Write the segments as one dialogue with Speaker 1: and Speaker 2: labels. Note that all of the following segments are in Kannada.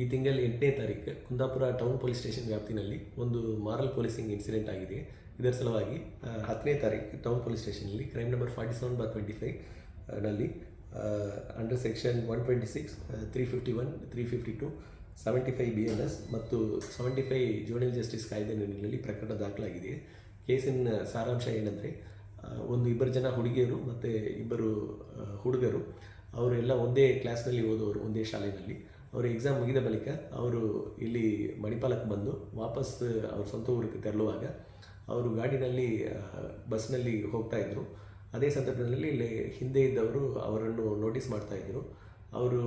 Speaker 1: ಈ ತಿಂಗಳ ಎಂಟನೇ ತಾರೀಕು ಕುಂದಾಪುರ ಟೌನ್ ಪೊಲೀಸ್ ಸ್ಟೇಷನ್ ವ್ಯಾಪ್ತಿನಲ್ಲಿ ಒಂದು ಮಾರಲ್ ಪೊಲೀಸಿಂಗ್ ಇನ್ಸಿಡೆಂಟ್ ಆಗಿದೆ. ಇದರ ಸಲುವಾಗಿ ಹತ್ತನೇ ತಾರೀಕು town police ಸ್ಟೇಷನಲ್ಲಿ crime number forty seven bar twenty ಫೈವ್ನಲ್ಲಿ under section one twenty six three fifty one three fifty two seventy five B N S ಮತ್ತು ಸೆವೆಂಟಿ ಫೈ ಜೋನಲ್ ಜಸ್ಟಿಸ್ ಕಾಯ್ದೆ ನಿಟ್ಟಿನಲ್ಲಿ ಪ್ರಕರಣ ದಾಖಲಾಗಿದೆ. ಕೇಸಿನ ಸಾರಾಂಶ ಏನಂದರೆ ಒಂದು ಇಬ್ಬರು ಜನ ಹುಡುಗಿಯರು ಮತ್ತು ಇಬ್ಬರು ಹುಡುಗರು, ಅವರೆಲ್ಲ ಒಂದೇ ಕ್ಲಾಸ್ನಲ್ಲಿ ಓದೋರು ಒಂದೇ ಶಾಲೆಯಲ್ಲಿ. ಅವರು ಎಕ್ಸಾಮ್ ಮುಗಿದ ಬಳಿಕ ಅವರು ಇಲ್ಲಿ ಮಣಿಪಾಲಕ್ಕೆ ಬಂದು ವಾಪಸ್ ಅವ್ರ ಸ್ವಂತ ಊರಿಗೆ ತೆರಳುವಾಗ ಅವರು ಗಾಡಿನಲ್ಲಿ ಬಸ್ನಲ್ಲಿ ಹೋಗ್ತಾ ಇದ್ದರು ಅದೇ ಸಂದರ್ಭದಲ್ಲಿ ಇಲ್ಲಿ ಹಿಂದೆ ಇದ್ದವರು ಅವರನ್ನು ನೋಟಿಸ್ ಮಾಡ್ತಾ ಇದ್ದರು ಅವರು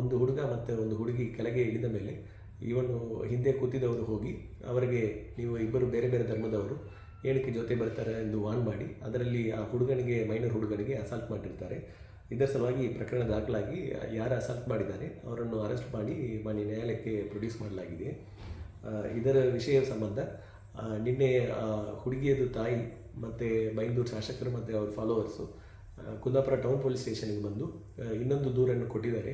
Speaker 1: ಒಂದು ಹುಡುಗ ಮತ್ತು ಒಂದು ಹುಡುಗಿ ಕೆಳಗೆ ಇಳಿದ ಮೇಲೆ ಇವನು ಹಿಂದೆ ಕೂತಿದ್ದವರು ಹೋಗಿ ಅವರಿಗೆ, ನೀವು ಇಬ್ಬರು ಬೇರೆ ಬೇರೆ ಧರ್ಮದವರು, ಏನಕ್ಕೆ ಜೊತೆ ಬರ್ತಾರೆ? ಎಂದು ವಾನ್ ಮಾಡಿ, ಅದರಲ್ಲಿ ಆ ಹುಡುಗನಿಗೆ ಮೈನರ್ ಹುಡುಗನಿಗೆ ಅಸಾಲ್ಟ್ ಮಾಡಿರ್ತಾರೆ. ಇದರ ಸಲುವಾಗಿ ಈ ಪ್ರಕರಣ ದಾಖಲಾಗಿ ಯಾರು ಅಸಾಲ್ಟ್ ಮಾಡಿದ್ದಾರೆ, ಅವರನ್ನು ಅರೆಸ್ಟ್ ಮಾಡಿ, ಮಾನ್ಯ ನ್ಯಾಯಾಲಯಕ್ಕೆ ಪ್ರೊಡ್ಯೂಸ್ ಮಾಡಲಾಗಿದೆ. ಇದರ ವಿಷಯ ಸಂಬಂಧ ನಿನ್ನೆ ಹುಡುಗಿಯದು ತಾಯಿ ಮತ್ತು ಬೈಂದೂರು ಶಾಸಕರು ಮತ್ತು ಅವ್ರ ಫಾಲೋವರ್ಸು ಕುಂದಾಪುರ ಟೌನ್ ಪೊಲೀಸ್ ಸ್ಟೇಷನ್ಗೆ ಬಂದು ಇನ್ನೊಂದು ದೂರನ್ನು ಕೊಟ್ಟಿದ್ದಾರೆ.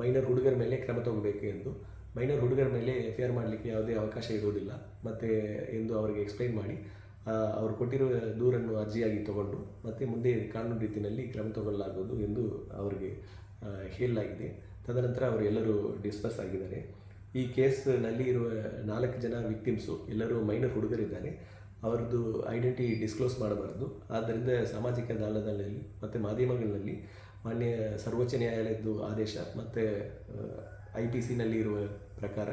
Speaker 1: ಮೈನರ್ ಹುಡುಗರ ಮೇಲೆ ಕ್ರಮ ತಗೋಬೇಕು ಎಂದು. ಮೈನರ್ ಹುಡುಗರ ಮೇಲೆ ಎಫ್ ಐ ಆರ್ ಮಾಡಲಿಕ್ಕೆ ಯಾವುದೇ ಅವಕಾಶ ಇರುವುದಿಲ್ಲ. ಮತ್ತು ಎಂದು ಅವರಿಗೆ ಎಕ್ಸ್ಪ್ಲೈನ್ ಮಾಡಿ. ಅವರು ಕೊಟ್ಟಿರುವ ದೂರನ್ನು ಅರ್ಜಿಯಾಗಿ ತಗೊಂಡು ಮತ್ತೆ ಮುಂದೆ ಕಾನೂನು ರೀತಿಯಲ್ಲಿ ಕ್ರಮ ತಗೊಳ್ಳಲಾಗುವುದು ಎಂದು ಅವರಿಗೆ ಹೇಳಲಾಗಿದೆ. ತದನಂತರ ಅವರು ಎಲ್ಲರೂ ಡಿಸ್ಪಸ್ ಆಗಿದ್ದಾರೆ. ಈ ಕೇಸ್ನಲ್ಲಿ ಇರುವ ನಾಲ್ಕು ಜನ ವಿಕ್ಟಿಮ್ಸು, ಎಲ್ಲರೂ ಮೈನರ್ ಹುಡುಗರಿದ್ದಾರೆ. ಅವರದ್ದು ಐಡೆಂಟಿ ಡಿಸ್ಕ್ಲೋಸ್ ಮಾಡಬಾರದು. ಆದ್ದರಿಂದ ಸಾಮಾಜಿಕ ಜಾಲದಲ್ಲಿ ಮತ್ತು ಮಾಧ್ಯಮಗಳಲ್ಲಿ ಮಾನ್ಯ ಸರ್ವೋಚ್ಚ ನ್ಯಾಯಾಲಯದ್ದು ಆದೇಶ ಮತ್ತು ಐ ಪಿ ಸಿನಲ್ಲಿ ಇರುವ ಪ್ರಕಾರ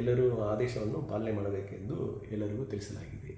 Speaker 1: ಎಲ್ಲರೂ ಆದೇಶವನ್ನು ಪಾಲನೆ ಮಾಡಬೇಕೆಂದು ಎಲ್ಲರಿಗೂ ತಿಳಿಸಲಾಗಿದೆ.